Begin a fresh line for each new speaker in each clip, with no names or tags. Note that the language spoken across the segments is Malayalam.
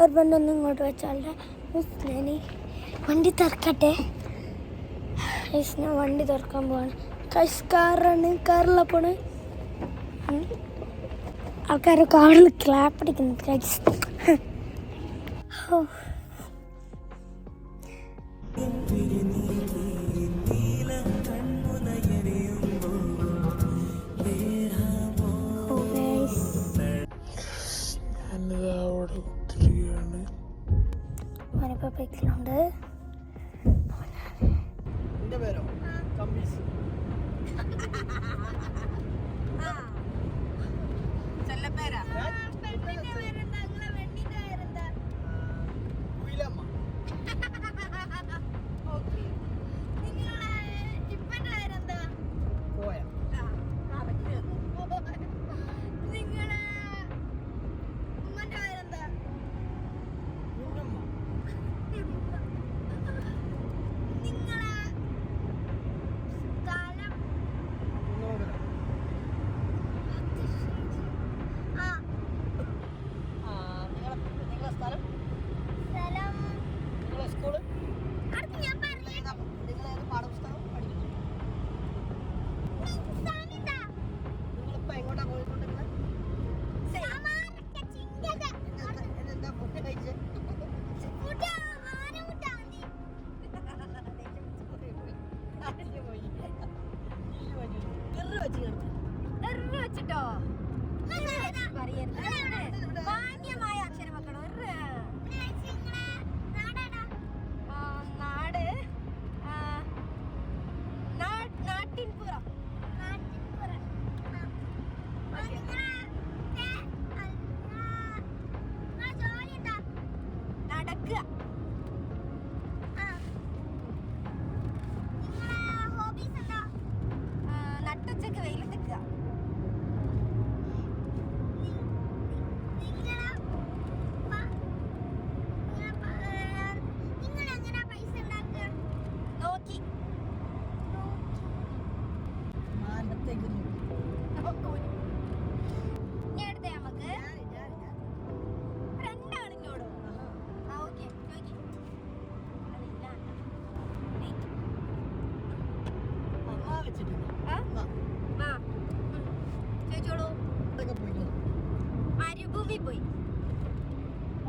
ഒരു ബണ്ടൊന്നും ഇങ്ങോട്ട് വെച്ചാൽ ഞാൻ വണ്ടി തുറക്കട്ടെ? ഗൈസ്, ഞാൻ വണ്ടി തുറക്കാൻ പോവാണ്. കൈസ് കാറാണ് കാറിലാണ് പോണ്. ആൾക്കാരൊക്കെ കാറിൽ ക്ലാപ്പ് അടിക്കുന്നത് ഗൈസ് ഓ
que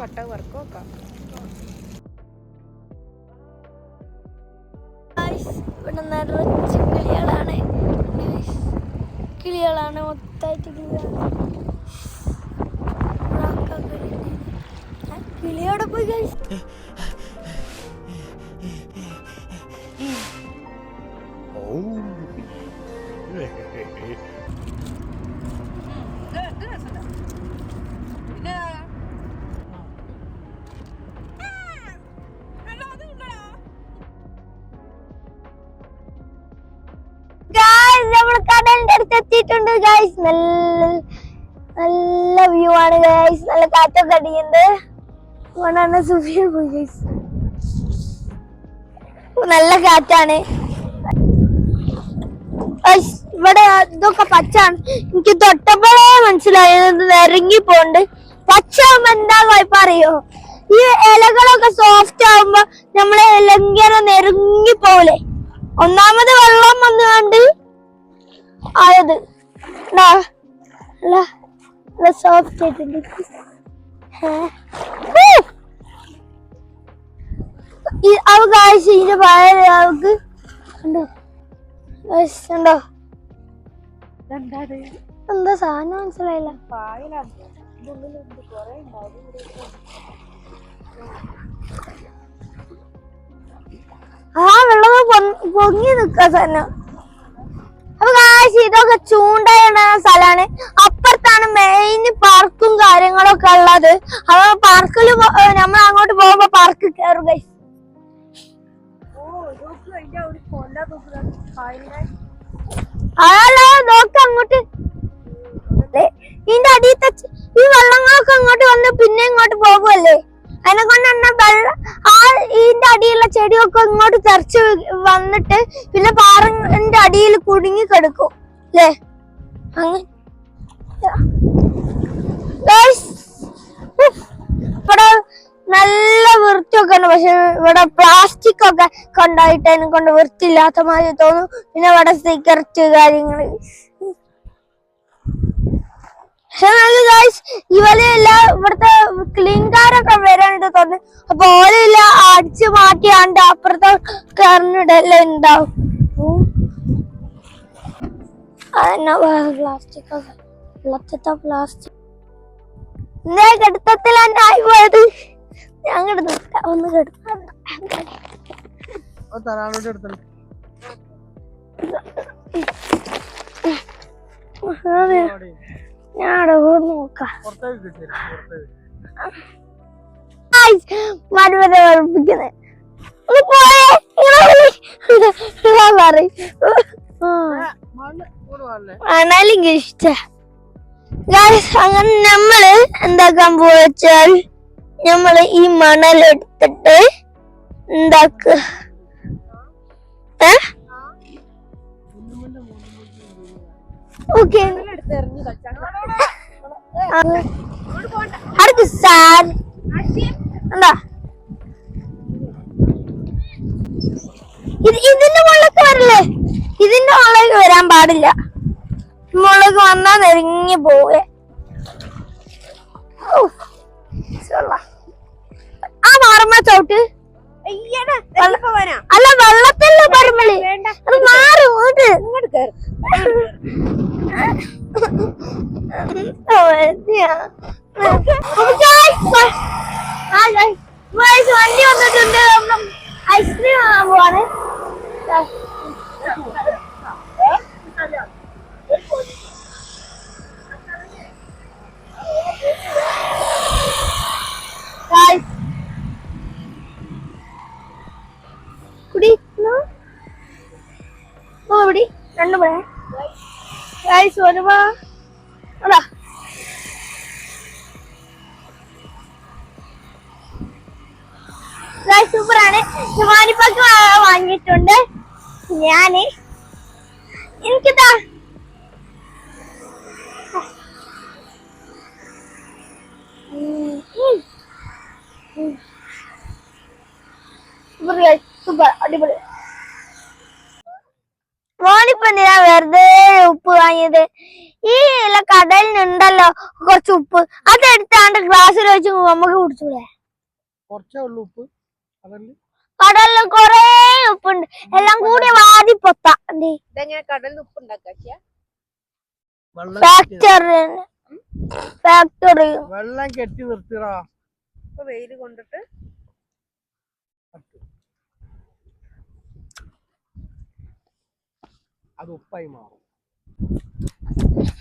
വട്ട വർക്ക്
ഗൈസ്, ഇവിടെ കിളികളാണ് കിളികളാണ് മൊത്തമായിട്ട് കിളികളാണ് ഒക്കെ പോയി എത്തിയിട്ടുണ്ട് ഗായ്സ് നല്ല നല്ല വ്യൂ ആണ് ഗായ്സ് നല്ല കാറ്റൊക്കെ അടിയുണ്ട് അതുകൊണ്ടാണ് സുഫിയ പോയി ഗായ്സ് നല്ല കാറ്റാണ്. ഇവിടെ ഇതൊക്കെ പച്ചാണ് എനിക്ക് തൊട്ടപ്പോഴേ മനസ്സിലായത് ഇറങ്ങി പോണ്ട്. പച്ചാകുമ്പോ എന്താ കുഴപ്പം അറിയോ? ഈ ഇലകളൊക്കെ സോഫ്റ്റ് ആവുമ്പോ നമ്മളെ ഇലങ്ങനെ നെരുങ്ങി പോലെ. ഒന്നാമത് വെള്ളം വന്നുകൊണ്ട് ആയത്. സോഫ്റ്റ് ആയിട്ടുണ്ട് പഴയ അവക്ക് എന്താ സാധനം മനസ്സിലായില്ല. ആ വെള്ളം പൊങ്ങി നിക്കാ സാധനം. കാശ് ഇതൊക്കെ ചൂണ്ടയിടുന്ന സ്ഥലമാണ് അപ്പുറത്താണ് മെയിൻ പാർക്കും കാര്യങ്ങളൊക്കെ ഉള്ളത്. അപ്പൊ പാർക്കിൽ നമ്മൾ അങ്ങോട്ട് പോകുമ്പോ പാർക്ക് കയറും
ഗൈസ്
അതല്ല നോക്ക് അങ്ങോട്ട്. ഇതിന്റെ അടിയത്തെ ച- ഈ വെള്ളങ്ങളൊക്കെ അങ്ങോട്ട് വന്ന് പിന്നെ ഇങ്ങോട്ട് പോകുമല്ലേ അതിനെ കൊണ്ട് തന്നെ വെള്ളം ആ ഇതിന്റെ അടിയിലുള്ള ചെടിയൊക്കെ ഇങ്ങോട്ട് തെറിച്ച് വന്നിട്ട് പിന്നെ പാറന്റെ അടിയിൽ കുടുങ്ങി കിടക്കും. അല്ലേ അങ്ങനെ ഇവിടെ നല്ല വൃത്തിയൊക്കെ ഉണ്ട് പക്ഷെ ഇവിടെ പ്ലാസ്റ്റിക് ഒക്കെ കൊണ്ടായിട്ട് എന്നെ കൊണ്ട് വൃത്തിയില്ലാത്ത മാതിരി തോന്നും. പിന്നെ ഇവിടെ സിഗരറ്റ് കാര്യങ്ങൾ പക്ഷെ നല്ല ഗൈസ് ഇവരെല്ല ഇവിടുത്തെ ക്ലീൻകാരൊക്കെ വരാനായിട്ട് തോന്നുന്നു. അപ്പൊ ഓലെല്ല അടിച്ചു മാറ്റിയാണ്ട് അപ്പുറത്തെ കറണ്ടിടല്ലേ ഉണ്ടാവും. പ്ലാസ്റ്റിക് ഒക്കെ വെള്ളത്തിത്തെ പ്ലാസ്റ്റിക് ഇന്നേ കെടുത്തത്തിൽ തന്നെ ആയി പോയത് ഞാൻ കിടന്നില്ല ഒന്ന് കിടന്നു ഞാൻ പോയി നോക്കാം മരുവരെ. ഇതാ പറയ്. ആ.
മണ്ണ് ഇങ്ങോട്ട് വന്നേ
മണാലിക്ക് ഇഷ്ട അങ്ങനെ നമ്മൾ എന്താക്കാൻ പോവച്ചാൽ നമ്മൾ ഈ മണൽ എടുത്തിട്ട് എന്താക്ക? ഓക്കെ. അടുക്ക് സാർ എന്താ? ഇത് ഇതിന്റെ മുകളിലൊക്കെ വരല്ലേ? ഇതിന്റെ വരാൻ പാടില്ല. മുളക് വന്നാ നെരിഞ്ഞു പോവേ. ആ മാറമ്മ ചവിട്ട്. അല്ല വെള്ളത്തിലുള്ള പറമ്പളി? മാറും വണ്ടി വന്നിട്ടുണ്ട്. ഐസ്ക്രീം വാങ്ങാൻ പോവാണ്. രണ്ടു മണി ഗൈസ് വരുമ്പോ അതാ. സൂപ്പറാണ് ഹിമാനിപ്പൊക്കെ വാങ്ങിയിട്ടുണ്ട്. ഞാൻ വാങ്ങിയത് ഈ ഇല കടലിനുണ്ടല്ലോ കുറച്ച് ഉപ്പ്. അതെടുത്താണ്ട് ഗ്ലാസ്സിൽ വെച്ച് നമുക്ക് കുടിച്ചൂടെ?
കുറച്ചേ ഉള്ളൂ ഉപ്പ്. അതല്ലേ?
കടലിൽ കൊറേ ഉപ്പുണ്ട്. എല്ലാം കൂടി വാതി പൊത്ത.
ഇതെങ്ങനെ കടലിൽ ഉപ്പ്
വെള്ളം
ഫാക്ടറി ഫാക്ടറി
വെള്ളം കെട്ടി നിർത്തിടാ.
വെയിൽ കൊണ്ടിട്ട്
അത് ഉപ്പായി മാറും.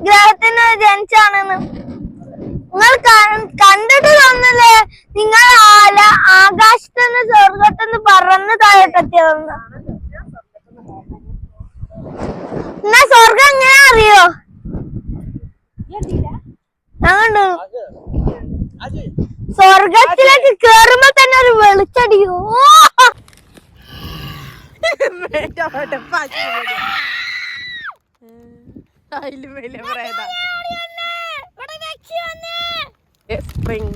ഗ്രഹത്തിന് ജനിച്ചാണെന്ന്. നിങ്ങൾ കണ്ടിട്ട് തോന്നില്ലേ നിങ്ങൾ ആല ആകാശത്തുനിന്ന് സ്വർഗത്തുനിന്ന് പറന്ന് താഴെത്തെത്തിയതെന്ന് എന്നാ സ്വർഗം എങ്ങനെ അറിയോ?
അത്
സ്വർഗത്തിലേക്ക് കേറുമ്പോ തന്നെ ഒരു വെളിച്ചടിയോ
അതിലും വലിയ പ്രേത സ്പ്രിങ്